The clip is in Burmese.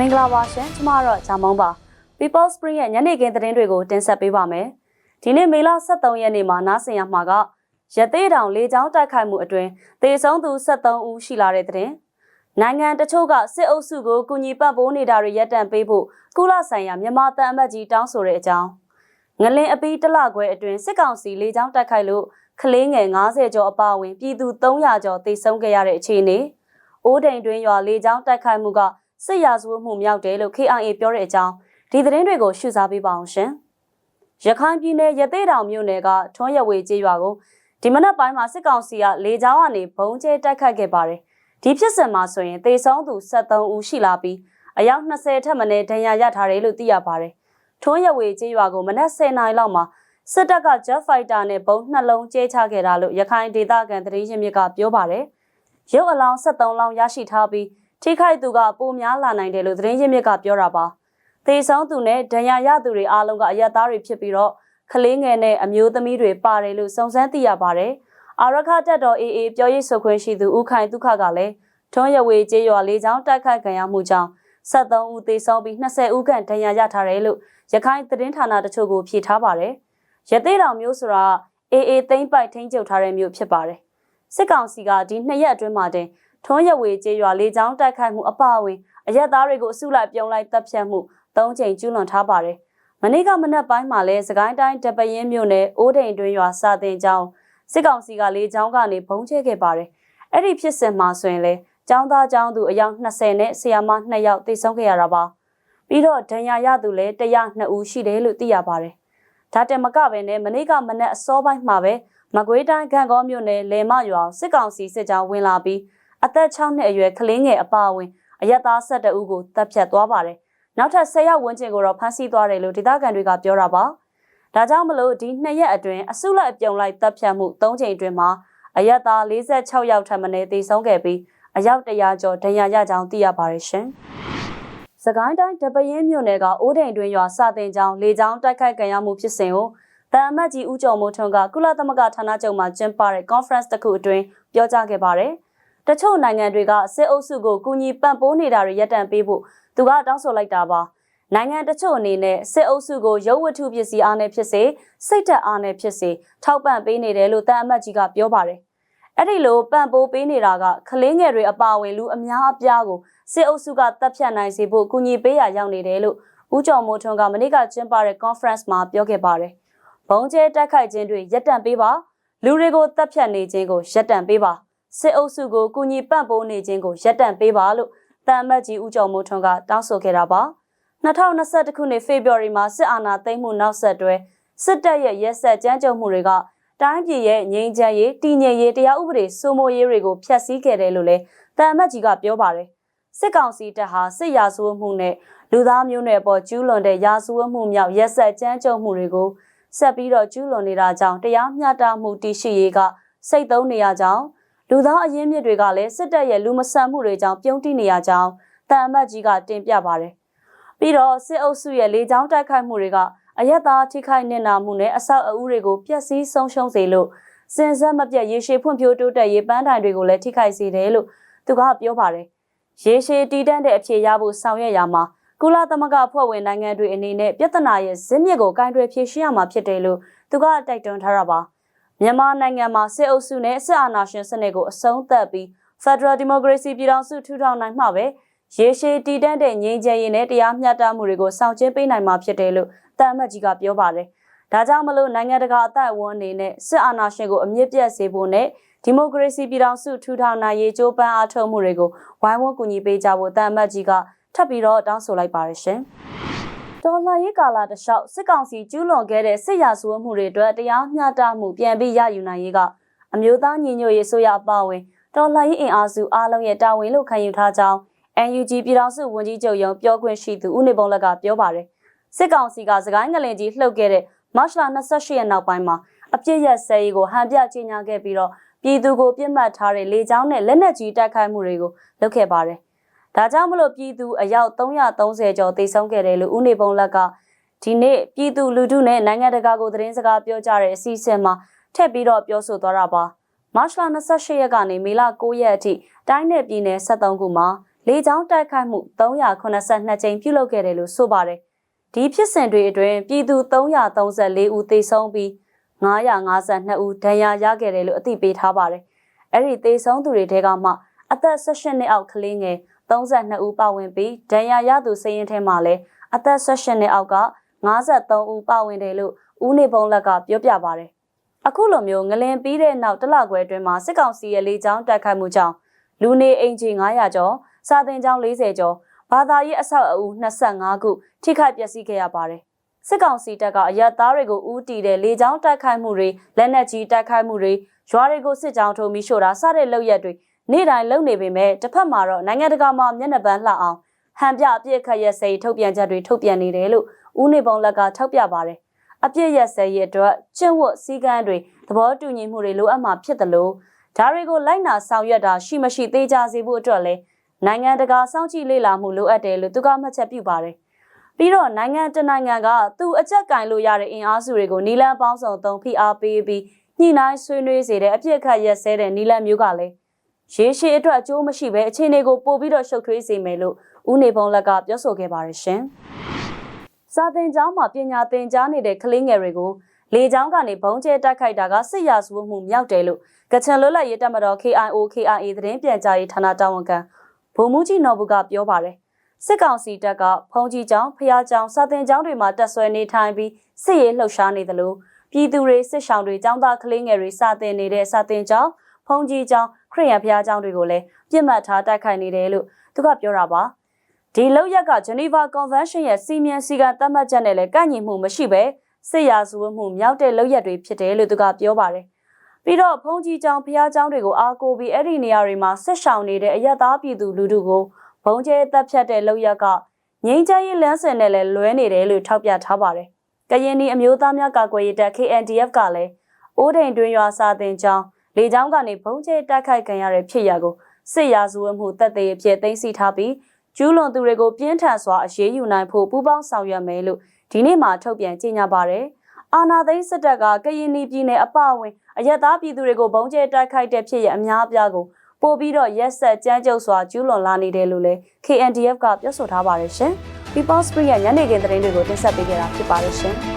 မင်္ဂလာပါရှင်ကျမတော့ဂျာမုံပါ People Spring ရဲ့ညနေခင်းသတင်းတွေကိုတင်ဆက်ပေးပါမယ်ဒီနေ့မေလ23ရက်နေ့မှာနားဆင်ရမှာကရသေးတောင်လေကြောင်းတိုက်ခိုက်မှုအတွင်းသေဆုံးသူ73ဦးရှိလာတဲ့သတင်းနိုင်ငံတချို့ကစစ်အုပ်စုကိုကူညီပံ့ပိုးနေတာတွေရပ်တန့်ပေးဖို့ကုလဆိုင်ရာမြန်မာတန်အမတ်ကြီးတောင်းဆိုတဲ့အကြောင်းငလင်အပီးတစ်လခွဲအတွင်းစစ်ကောင်စီလေကြောင်းတိုက်ခိုက်လို့ကလေးငယ်90ကျော်အပါအဝင်ပြည်သူ300ကျော်သေဆုံးခဲ့ရတဲ့အခြေအနေအိုးတိမ်တွင်းရွာလေကြောင်းတိုက်ခိုက်မှုက စစ်ရာဇဝတ်မှုမြောက်တယ်လို့ KIA ပြောတဲ့အကြောင်းဒီသတင်းတွေကိုရှုစားပေးပါအောင်ရှင်။ရခိုင်ပြည်နယ်ရသေးတောင်မြို့နယ်ကထွန်းရဝေကျေးရွာကိုဒီမနက်ပိုင်းမှာစစ်ကောင်စီကလေကြောင်းကနေဘုံကျဲတိုက်ခတ်ခဲ့ပါတယ်။ဒီဖြစ်စဉ်မှာဆိုရင်သေဆုံးသူ73ဦးရှိလာပြီးအယောက်20ထက်မနည်းဒဏ်ရာရထားတယ်လို့သိရပါတယ်။ထွန်းရဝေကျေးရွာကိုမနက်10:00နာရီလောက်မှာစစ်တပ်က Jet Fighter နဲ့ဘုံနှလုံးကျဲချခဲ့တာလို့ရခိုင်ဒေသခံသတင်းရင်းမြစ်ကပြောပါတယ်။ရုပ်အလောင်း73လောင်းရရှိထားပြီး ထိခိုက်သူကပိုများလာနိုင်တယ်လို့သတင်းရင်းမြစ်ကပြောတာပါ။သေဆုံးသူနဲ့ဒဏ်ရာရသူတွေအားလုံးကအရက်သားတွေဖြစ်ပြီးတော့ကလေးငယ်နဲ့အမျိုးသမီးတွေပါတယ်လို့စုံစမ်းသိရပါတယ်။အာရခတက်တော် AA ပြောရေးဆိုခွင့်ရှိသူဦးခိုင်ဒုက္ခကလည်းထွန်းရဝေကျေးရွာလေးချောင်းတိုက်ခိုက်ခံရမှုကြောင့်73ဦးသေဆုံးပြီး20ဦးခန့်ဒဏ်ရာရထားတယ်လို့ရခိုင်သတင်းဌာနတချို့ကိုဖြေထားပါတယ်။ရသေးတောင်မျိုးဆိုတာ AA သိမ့်ပိုက်ထိန်းချုပ်ထားတဲ့မျိုးဖြစ်ပါတယ်။စစ်ကောင်စီကဒီနှစ်ရက်အတွင်းမှာတင် ထွန်းရဝေကျေးရွာလေကြောင်းတိုက်ခိုက်မှုအပအဝင်အရက်သားတွေကိုအစုလိုက်ပြုံလိုက်တပ်ဖြတ်မှု၃ချိန်ကျူးလွန်ထားပါတယ်။မနေ့ကမနက်ပိုင်းမှာလဲစကိုင်းတိုင်းတပရင်မြို့နယ်အိုးတိန်တွင်ရွာစာတင်ကျောင်းစစ်ကောင်စီကလေကြောင်းကနေဘုံချဲခဲ့ပါတယ်။အဲ့ဒီဖြစ်စဉ်မှာဆိုရင်လဲကျောင်းသားကျောင်းသူအယောက်20နဲ့ဆရာမ2ယောက်သေဆုံးခဲ့ရတာပါ။ပြီးတော့ဒဏ်ရာရသူလည်း102ဦးရှိတယ်လို့သိရပါတယ်။ဒါတက်မကပဲနဲ့မနေ့ကမနက်အစောပိုင်းမှာပဲမကွေးတိုင်းကံကောမြို့နယ်လေမရွာစစ်ကောင်စီစစ်ကြောင်းဝင်လာပြီး အသက်6နှစ်အရွယ်ကလေးငယ်အပါအဝင်အရက်သား12ဦးကိုတပ်ဖြတ်သွားပါတယ်။နောက်ထပ်10ယောက်ဝန်းကျင်ကိုတော့ဖမ်းဆီးသွားတယ်လို့ဒေသခံတွေကပြောတာပါ။ဒါကြောင့်မလို့ဒီနှစ်ရက်အတွင်းအစုလိုက်အပြုံလိုက်တပ်ဖြတ်မှု3ချိန်အတွင်းမှာအရက်သား46ယောက်ထပ်မံသေဆုံးခဲ့ပြီးအယောက်100ကျော်ဒဏ်ရာရကြောင်းသိရပါတယ်ရှင်။စကိုင်းတိုင်းတပရင်းမြို့နယ်ကအိုးတိန်တွင်ရွာစတင်ကြောင်းလေကြောင်းတိုက်ခိုက်ခံရမှုဖြစ်စဉ်ကိုတန်အမတ်ကြီးဦးကျော်မိုးထွန်းကကုလသမဂ္ဂဌာနချုပ်မှကျင်းပတဲ့ conference တစ်ခုအတွင်းပြောကြားခဲ့ပါတယ်။ တချို့နိုင်ငံတွေကစစ်အုပ်စုကိုကူညီပံ့ပိုးနေတာတွေရပ်တန့်ပေးဖို့သူကတောင်းဆိုလိုက်တာပါနိုင်ငံတချို့အနေနဲ့စစ်အုပ်စုကိုရုပ်ဝတ္ထုပစ္စည်းအားနဲ့ဖြစ်စေစိတ်သက်အားနဲ့ဖြစ်စေထောက်ပံ့ပေးနေတယ်လို့တန်အမတ်ကြီးကပြောပါတယ်အဲ့ဒီလိုပံ့ပိုးပေးနေတာကကလေးငယ်တွေအပါအဝင်လူအများအပြားကိုစစ်အုပ်စုကတပ်ဖြတ်နိုင်စေဖို့ကူညီပေးရရောက်နေတယ်လို့ဦးကျော်မိုးထွန်းကမနေ့ကကျင်းပတဲ့ conference မှာပြောခဲ့ပါတယ်။ဘုံကျဲတိုက်ခိုက်ခြင်းတွေရပ်တန့်ပေးပါလူတွေကိုတပ်ဖြတ်နေခြင်းကိုရပ်တန့်ပေးပါ စစ်အုပ်စုကိုကူညီပံ့ပိုးနေခြင်းကိုရပ်တန့်ပေးပါလို့တန်အမတ်ကြီးဦးကျော်မိုးထွန်းကတောင်းဆိုခဲ့တာပါ2021ခုနှစ်ဖေဖော်ဝါရီမှာစစ်အာဏာသိမ်းမှုနောက်ဆက်တွဲစစ်တပ်ရဲ့ရက်ဆက်ကြမ်းကြုတ်မှုတွေကတိုင်းပြည်ရဲ့ငြိမ်းချမ်းရေးတည်ငြိမ်ရေးတရားဥပဒေစိုးမိုးရေးတွေကိုဖျက်ဆီးခဲ့တယ်လို့လည်းတန်အမတ်ကြီးကပြောပါတယ်စစ်ကောင်စီတပ်ဟာစစ်ရာဇဝတ်မှုနဲ့လူသားမျိုးနွယ်ပေါ်ကျူးလွန်တဲ့ရာဇဝတ်မှုမြောက်ရက်ဆက်ကြမ်းကြုတ်မှုတွေကိုဆက်ပြီးတော့ကျူးလွန်နေတာကြောင့်တရားမျှတမှုတည်ရှိရေးကစိတ်သုံးနေရကြောင်း လူသားအရင်းမြစ်တွေကလည်းစစ်တပ်ရဲ့လူမဆန်မှုတွေကြောင့်ပြုံးတိနေရကြောင်းတန်အမတ်ကြီးကတင်ပြပါတယ်။ပြီးတော့စစ်အုပ်စုရဲ့လေကြောင်းတိုက်ခိုက်မှုတွေကအယက်သားထိခိုက်နေနာမှုနဲ့အဆောက်အဦတွေကိုပျက်စီးဆုံးရှုံးစေလို့စင်ဆက်မပြတ်ရေရှည်ဖွံ့ဖြိုးတိုးတက်ရေးပန်းတိုင်တွေကိုလည်းထိခိုက်စေတယ်လို့သူကပြောပါတယ်။ရေရှည်တည်တံ့တဲ့အဖြေရဖို့ဆောင်ရွက်ရမှာကုလသမဂ္ဂဖွဲ့ဝင်နိုင်ငံတွေအနေနဲ့ပြဿနာရဲ့ဇစ်မြစ်ကိုကင်တွယ်ဖြေရှင်းရမှာဖြစ်တယ်လို့သူကတိုက်တွန်းထားတာပါ။ မြန်မာနိုင်ငံမှာစစ်အုပ်စုနဲ့စစ်အာဏာရှင်စနစ်ကိုအဆုံးသတ်ပြီး Federal Democracy ပြည်ထောင်စုထူထောင်နိုင်မှပဲရေရှည်တည်တံ့တဲ့ငြိမ်းချမ်းရေးနဲ့တရားမျှတမှုတွေကိုဆောင်ကျဉ်ပေးနိုင်မှာဖြစ်တယ်လို့တန်အမတ်ကြီးကပြောပါတယ်။ဒါကြောင့်မလို့နိုင်ငံတကာအသက်အဝန်းအနေနဲ့စစ်အာဏာရှင်ကိုအမြင့်ပြတ်စေဖို့နဲ့ဒီမိုကရေစီပြည်ထောင်စုထူထောင်နိုင်ရေးကြိုးပမ်းအားထုတ်မှုတွေကိုဝိုင်းဝန်းကူညီပေးကြဖို့တန်အမတ်ကြီးကထပ်ပြီးတော့တောင်းဆိုလိုက်ပါတယ်ရှင်။ တော်လှန်ရေးကာလတလျှောက်စစ်ကောင်စီကျူးလွန်ခဲ့တဲ့စစ်ရာဇဝတ်မှုတွေအတွက်တရားမျှတမှုပြန်ပြီးရယူနိုင်ရေးကအမျိုးသားညီညွတ်ရေးဆိုရအပါအဝင်တော်လှန်ရေးအင်အားစုအားလုံးရဲ့တာဝန်လို့ခံယူထားကြောင်း NUG ပြည်ထောင်စုဝန်ကြီးချုပ်ရုံးပြောခွင့်ရှိသူဦးနေပုံလက်ကပြောပါတယ်စစ်ကောင်စီကစကိုင်းငလင်ကြီးလှုပ်ခဲ့တဲ့မတ်လ28ရက်နောက်ပိုင်းမှာအပြစ်ရက်စဲရေးကိုဟန်ပြကြေညာခဲ့ပြီးတော့ပြည်သူကိုပြစ်မှတ်ထားတဲ့လေကြောင်းနဲ့လက်နက်ကြီးတိုက်ခိုက်မှုတွေကိုလုပ်ခဲ့ပါတယ် ဒါကြောင့်မလို့ပြည်သူအယောက်330ကျော်သေဆုံးခဲ့တယ်လို့ဦးနေပုံလက်ကဒီနေ့ပြည်သူလူထုနဲ့နိုင်ငံတကာကိုသတင်းစကားပြောကြတဲ့အစီအစဉ်မှာထည့်ပြီးတော့ပြောဆိုသွားတာပါမတ်လ28ရက်ကနေမေလ9ရက်အထိတိုင်းနယ်ပြည်နယ်73ခုမှာလေကြောင်းတိုက်ခိုက်မှု382ကြိမ်ပြုလုပ်ခဲ့တယ်လို့ဆိုပါတယ်။ဒီဖြစ်စဉ်တွေအတွင်းပြည်သူ334ဦးသေဆုံးပြီး952ဦးဒဏ်ရာရခဲ့တယ်လို့အသိပေးထားပါတယ်။အဲ့ဒီသေဆုံးသူတွေထဲကမှအသက်18နှစ်အောက်ကလေးငယ် 32ဦးပါဝင်ပြီးဒဏ်ရာရသူစိရင်ထဲမှာလည်းအသက်18နှစ်အောက်က53ဦးပါဝင်တယ်လို့ဦးနေပုံလက်ကပြောပြပါတယ်။အခုလိုမျိုးငလင်ပြီးတဲ့နောက်တစ်လခွဲအတွင်းမှာစစ်ကောင်စီရဲ့လေကြောင်းတိုက်ခိုက်မှုကြောင့်လူနေအိမ်ခြေ900ကျော်စာသင်ကျောင်း40ကျော်ဘာသာရေးအဆောက်အဦ25ခုထိခိုက်ပျက်စီးခဲ့ရပါတယ်။စစ်ကောင်စီတပ်ကအရက်သားတွေကိုဦးတည်တဲ့လေကြောင်းတိုက်ခိုက်မှုတွေလက်နက်ကြီးတိုက်ခိုက်မှုတွေရွာတွေကိုစစ်ကြောင်းထုံပြီးရှို့တာစတဲ့လုပ်ရက်တွေ နေ့တိုင်းလုပ်နေပေမဲ့တစ်ဖက်မှာတော့နိုင်ငံတကာမှာမျက်နှာပန်းလှအောင်ဟန်ပြအပြစ်ခတ်ရက်စိတ်ထုတ်ပြန်ချက်တွေထုတ်ပြန်နေတယ်လို့ဦးနေပုံလက်ကထောက်ပြပါတယ်။အပြစ်ရက်စဲရဲ့အတွက်ကျင့်ဝတ်စည်းကမ်းတွေသဘောတူညီမှုတွေလိုအပ်မှာဖြစ်တယ်လို့ဒါတွေကိုလိုက်နာဆောင်ရွက်တာရှိမရှိသေးကြစေဖို့အတွက်လည်းနိုင်ငံတကာစောင့်ကြည့်လေ့လာမှုလိုအပ်တယ်လို့သူကမှတ်ချက်ပြုပါတယ်။ပြီးတော့နိုင်ငံတနိုင်ငံကသူအကြက်ကင်လို့ရတဲ့အင်အားစုတွေကိုနီလန်ပေါင်းစုံသုံးဖိအားပေးပြီးညှိနှိုင်းဆွေးနွေးစေတဲ့အပြစ်ခတ်ရက်စဲတဲ့နီလန်မျိုးကလည်း ရေရှည်အတွက်အကျိုးမရှိဘဲအခြေအနေကိုပို့ပြီးတော့ရှုပ်ထွေးစေမယ်လို့ဦးနေပုံလက်ကပြောဆိုခဲ့ပါတယ်ရှင်။စာသင်ကျောင်းမှာပညာသင်ကြားနေတဲ့ကလေးငယ်တွေကိုလေကျောင်းကနေဘုံကျဲတိုက်ခိုက်တာကစစ်ရာဇဝတ်မှုမြောက်တယ်လို့ကချင်လွတ်လပ်ရေးတပ်မတော် KIO KIA သတင်းပြန်ကြားရေးဌာနတာဝန်ခံဗိုလ်မှူးကြီးနော်ဘူးကပြောပါတယ်စစ်ကောင်စီတပ်ကဖုံကြီးကျောင်းဖျားကျောင်းစာသင်ကျောင်းတွေမှာတက်ဆွဲနေထိုင်ပြီးစစ်ရေးလှုပ်ရှားနေသလိုပြည်သူတွေစစ်ဆောင်တွေကျောင်းသားကလေးငယ်တွေစာသင်နေတဲ့စာသင်ကျောင်းဖုံကြီးကျောင်း ခရိယံဖျားကျောင်းတွေကိုလည်းပြစ်မှတ်ထားတိုက်ခိုက်နေတယ်လို့သူကပြောတာပါဒီလောက်ရက်ကဂျနီဗာကွန်ဗင်းရှင်းရဲ့စီမံစည်းကမ်းသတ်မှတ်ချက်နဲ့လည်းကန့်ညီမှုမရှိဘဲစစ်ရာဇဝတ်မှုမြောက်တဲ့လောက်ရက်တွေဖြစ်တယ်လို့သူကပြောပါတယ်ပြီးတော့ဖုန်ကြီးကျောင်းဖျားကျောင်းတွေကိုအားကိုးပြီးအဲ့ဒီနေရာတွေမှာဆက်ရှောင်နေတဲ့အရက်သားပြည်သူလူထုကိုဘုံကျဲတပ်ဖြတ်တဲ့လောက်ရက်ကငိမ့်ချရေးလမ်းစဉ်နဲ့လည်းလွဲနေတယ်လို့ထောက်ပြထားပါတယ်။ကရင်နီအမျိုးသားများကာကွယ်ရေးတပ် KNDF ကလည်းအိုးဒိန်တွင်ရွာစာတင်ကျောင်း လေကျောင်းကနေဘုံကျဲတိုက်ခိုက်ခံရတဲ့ဖြစ်ရာကိုစစ်ရာဇဝတ်မှုတပ်သေးအဖြစ်သိမ်းဆီးထားပြီးကျူးလွန်သူတွေကိုပြင်းထန်စွာအရေးယူနိုင်ဖို့ပူးပေါင်းဆောင်ရွက်မယ်လို့ဒီနေ့မှထုတ်ပြန်ကြေညာပါတယ်။အာနာသိန်းစစ်တပ်ကကရင်နီပြည်နယ်အပအဝင်အရက်သားပြည်သူတွေကိုဘုံကျဲတိုက်ခိုက်တဲ့ဖြစ်ရအများအပြားကိုပို့ပြီးတော့ရက်ဆက်ကြမ်းကြုတ်စွာကျူးလွန်လာနေတယ်လို့လည်း KNDF ကပြောဆိုထားပါတယ်ရှင်။ People Spring ရဲ့ညနေခင်းသတင်းတွေကိုတင်ဆက်ပေးကြတာဖြစ်ပါတယ်ရှင်။